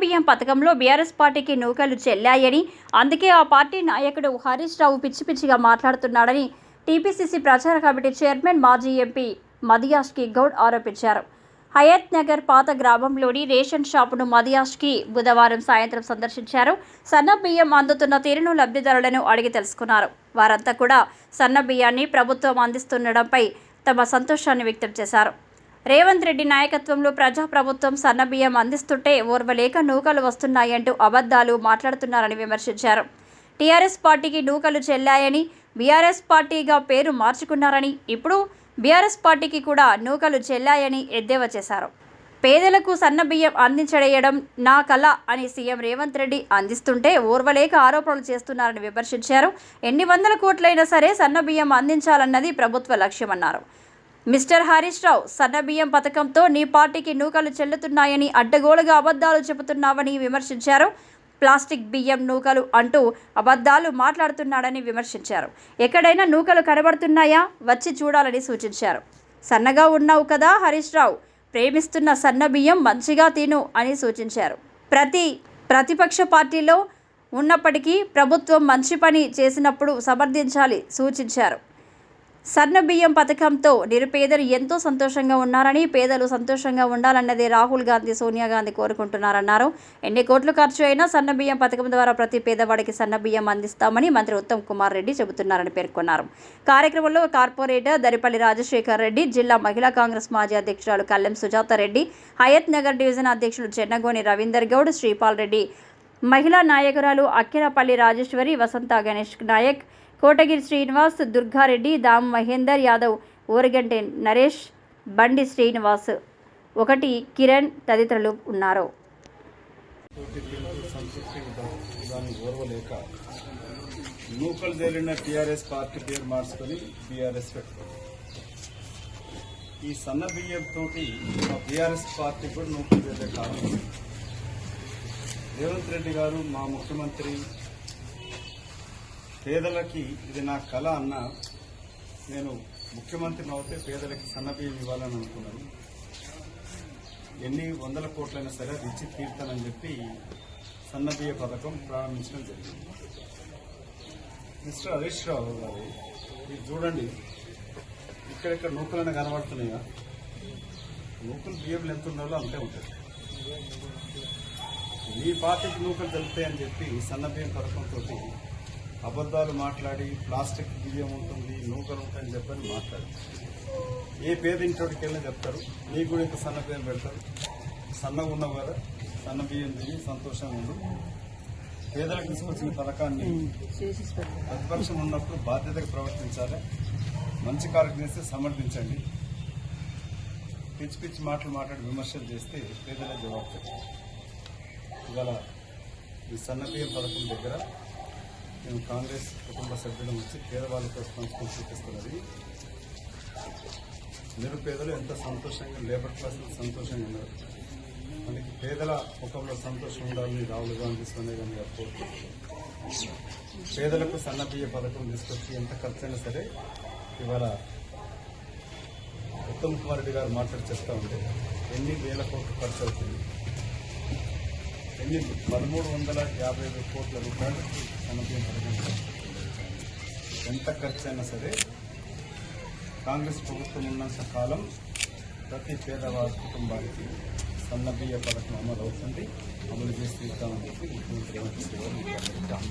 బియ్యం పథకంలో బీఆర్ఎస్ పార్టీకి నూకలు చెల్లాయని అందుకే ఆ పార్టీ నాయకుడు హరీష్ రావు పిచ్చి పిచ్చిగా మాట్లాడుతున్నాడని టీపీసీసీ ప్రచార కమిటీ చైర్మన్ మాజీ ఎంపీ మదియాష్కి గౌడ్ ఆరోపించారు. హయత్ నగర్ పాత గ్రామంలోని రేషన్ షాపును మదియాష్కి బుధవారం సాయంత్రం సందర్శించారు. సన్న బియ్యం అందుతున్న తీరును లబ్ధిదారులను అడిగి తెలుసుకున్నారు. వారంతా కూడా సన్న బియ్యాన్ని ప్రభుత్వం అందిస్తుండడంపై తమ సంతోషాన్ని వ్యక్తం చేశారు. రేవంత్ రెడ్డి నాయకత్వంలో ప్రజాప్రభుత్వం సన్నబియ్యం అందిస్తుంటే ఓర్వలేక నూకలు వస్తున్నాయంటూ అబద్ధాలు మాట్లాడుతున్నారని విమర్శించారు. టీఆర్ఎస్ పార్టీకి నూకలు చెల్లాయని బీఆర్ఎస్ పార్టీగా పేరు మార్చుకున్నారని ఇప్పుడు బీఆర్ఎస్ పార్టీకి కూడా నూకలు చెల్లాయని ఎద్దేవా చేశారు. పేదలకు సన్నబియ్యం అందించడేయడం నా కళ అని సీఎం రేవంత్ రెడ్డి అందిస్తుంటే ఓర్వలేక ఆరోపణలు చేస్తున్నారని విమర్శించారు. ఎన్ని వందల కోట్లైనా సరే సన్నబియ్యం అందించాలన్నది ప్రభుత్వ లక్ష్యమన్నారు. మిస్టర్ హరీష్ రావు సన్నబియ్యం పథకంతో నీ పార్టీకి నూకలు చెల్లుతున్నాయని అడ్డగోలుగా అబద్ధాలు చెబుతున్నావని విమర్శించారు. ప్లాస్టిక్ బియ్యం నూకలు అంటూ అబద్ధాలు మాట్లాడుతున్నాడని విమర్శించారు. ఎక్కడైనా నూకలు కనబడుతున్నాయా? వచ్చి చూడాలని సూచించారు. సన్నగా ఉన్నావు కదా హరీష్ రావు ప్రేమిస్తున్న సన్న బియ్యం మంచిగా తిను అని సూచించారు. ప్రతి ప్రతిపక్ష పార్టీలో ఉన్నప్పటికీ ప్రభుత్వం మంచి పని చేసినప్పుడు సమర్థించాలి సూచించారు. సన్న బియ్యం పథకంతో నిరుపేదలు ఎంతో సంతోషంగా ఉన్నారని పేదలు సంతోషంగా ఉండాలన్నదే రాహుల్ గాంధీ సోనియా గాంధీ కోరుకుంటున్నారన్నారు. ఎన్ని కోట్లు ఖర్చు అయినా సన్న బియ్యం పథకం ద్వారా ప్రతి పేదవాడికి సన్న బియ్యం అందిస్తామని మంత్రి ఉత్తమ్ కుమార్ రెడ్డి చెబుతున్నారని పేర్కొన్నారు. కార్యక్రమంలో కార్పొరేటర్ దరిపల్లి రాజశేఖర్ రెడ్డి జిల్లా మహిళా కాంగ్రెస్ మాజీ అధ్యక్షురాలు కల్లెం సుజాత రెడ్డి హయత్ నగర్ డివిజన్ అధ్యక్షులు చెన్నగోని రవీందర్ గౌడ్ శ్రీపాల్ రెడ్డి మహిళా నాయకురాలు అక్కిరపల్లి రాజేశ్వరి వసంత గణేష్ నాయక్ కోటగిరి శ్రీనివాస్ దుర్గారెడ్డి దామ్ మహేందర్ యాదవ్ ఊరగంటే నరేష్ బండి శ్రీనివాస్. ఒకటి కిరణ్ తదితరులు ఉన్నారు. కోటి నూకలు జరిగిన టీఆర్ఎస్ పార్టీ పేరు మార్చుకొని టీఆర్ఎస్ పెట్టుకోండి ఈ సన్న బియ్యంతో మా టీఆర్ఎస్ పార్టీ కూడా నూకలు జరిగే కారణం. రేవంత్ రెడ్డి గారు మా ముఖ్యమంత్రి పేదలకి ఇది నా కళ అన్న నేను ముఖ్యమంత్రిని అవుతే పేదలకి సన్నబియ్యం ఇవ్వాలని అనుకున్నాను. ఎన్ని వందల కోట్లైనా సరే అది ఇచ్చి తీర్తానని చెప్పి సన్నబియ్య పథకం ప్రారంభించడం జరిగింది. మిస్టర్ హరీష్ రావు గారు ఇది చూడండి ఇక్కడిక్కడ నూకలైనా కనబడుతున్నాయా? నూకలు బియ్యం ఎంత ఉండాలో అంతే ఉంటుంది మీ పార్టీకి నూకలు తెలుపుతాయని చెప్పి సన్నబియ్యం పథకంతో అబద్ధాలు మాట్లాడి ప్లాస్టిక్ బియ్యం ఉంటుంది నూకలు ఉంటాయని చెప్పని మాట్లాడి. ఏ పేదింటోడికి వెళ్ళి చెప్తారు. నీకు కూడా ఇంత సన్న బియ్యం పెడతారు. సన్నగా ఉన్నావు కదా సన్న బియ్యం తిని సంతోషంగా ఉండు. పేదలకు తీసుకొచ్చిన పథకాన్ని ప్రతిపక్షం ఉన్నప్పుడు బాధ్యతగా ప్రవర్తించాలి. మంచి కార్యక్రమం చేస్తే సమర్థించండి. పిచ్చి పిచ్చి మాటలు మాట్లాడి విమర్శలు చేస్తే పేదలే జవాబు ఇవాళ ఈ సన్న బియ్యం పథకం దగ్గర మేము కాంగ్రెస్ కుటుంబ సభ్యులం వచ్చి పేదవాళ్ళ కోసం చూపిస్తున్నది. నిరుపేదలు ఎంత సంతోషంగా లేబర్ క్లాస్ సంతోషంగా ఉన్నారు. మనకి పేదల ముఖంలో సంతోషం ఉండాలని రాహుల్ గాంధీ సోనియా గాంధీ గారు కోరుకుంటున్నారు పేదలకు సన్నబియ్య పథకం తీసుకొచ్చి ఎంత ఖర్చైనా సరే ఇవాళ ఉత్తమ్ కుమార్ రెడ్డి గారు మాట్లాడి చెప్తా ఉంటే ఎన్ని వేల కోట్లు ఖర్చు అవుతుంది? ఎన్ని? పదమూడు వందల యాభై ఐదు కోట్ల రూపాయలు సన్న పథకం ఎంత ఖర్చు అయినా సరే కాంగ్రెస్ ప్రభుత్వం ఉన్నంత కాలం ప్రతి పేదవారి కుటుంబానికి సన్నబియ్య పథకం అమలు అవుతుంది. అమలు చేసి తీరుతామని చెప్పి ముఖ్యమంత్రి రేవంత్ రెడ్డి గారు